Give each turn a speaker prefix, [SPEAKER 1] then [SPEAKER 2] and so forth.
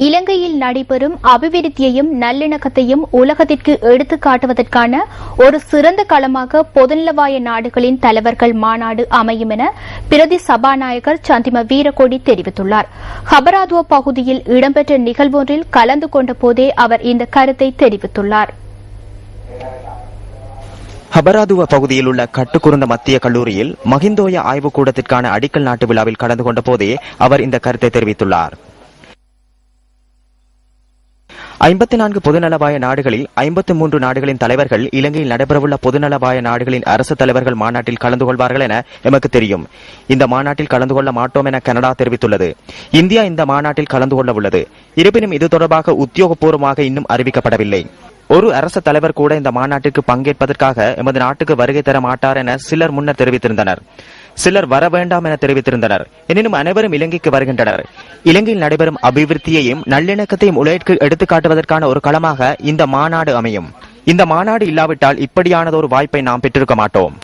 [SPEAKER 1] இலங்கையில் நடைபெறும் அபிவிருத்தியையும் நல்லிணக்கத்தையும் உலகத்திற்கு எடுத்துக் காட்டுவதற்கான ஒரு சிறந்த களமாக பொதுநலவாய நாடுகளின் தலைவர்கள் மாநாடு அமையும் என பிரதி சபாநாயகர் சந்திம வீரகோடி தெரிவித்துள்ளார். ஹபராதுவா பகுதியில் இடம்பெற்ற நிகழ்வொன்றில் கலந்து கொண்ட போதே அவர் இந்த கருத்தை தெரிவித்துள்ளார்.
[SPEAKER 2] ஹபராதுவ பகுதியில் உள்ள கட்டுக்குருந்த மத்திய கல்லூரியில் மகிந்தோய ஆய்வுக்கூடத்திற்கான அடிக்கல் நாட்டு விழாவில் கலந்து கொண்ட போதே அவர் இந்த கருத்தை தெரிவித்துள்ளார். ஐம்பத்தி நான்கு பொதுநலவாய நாடுகளில் ஐம்பத்தி மூன்று நாடுகளின் தலைவர்கள் இலங்கையில் நடைபெறவுள்ள பொதுநலவாய நாடுகளின் அரசு தலைவர்கள் மாநாட்டில் கலந்து கொள்வார்கள் என எமக்கு தெரியும். இந்த மாநாட்டில் கலந்து கொள்ள மாட்டோம் என கனடா தெரிவித்துள்ளது. இந்தியா இந்த மாநாட்டில் கலந்து கொள்ள உள்ளது. இருப்பினும் இது தொடர்பாக உத்தியோகபூர்வமாக இன்னும் அறிவிக்கப்படவில்லை. ஒரு அரசு தலைவர் கூட இந்த மாநாட்டிற்கு பங்கேற்பதற்காக எமது நாட்டுக்கு வருகை தர மாட்டார் என சிலர் முன்னர் தெரிவித்திருந்தனர். சிலர் வர வேண்டாம் என தெரிவித்திருந்தனர். எனினும் அனைவரும் இலங்கைக்கு வருகின்றனர். இலங்கையில் நடைபெறும் அபிவிருத்தியையும் நல்லிணக்கத்தையும் உலகிற்கு எடுத்துக்காட்டுவதற்கான ஒரு களமாக இந்த மாநாடு அமையும். இந்த மாநாடு இல்லாவிட்டால் இப்படியானதொரு வாய்ப்பை நாம் பெற்றிருக்க மாட்டோம்.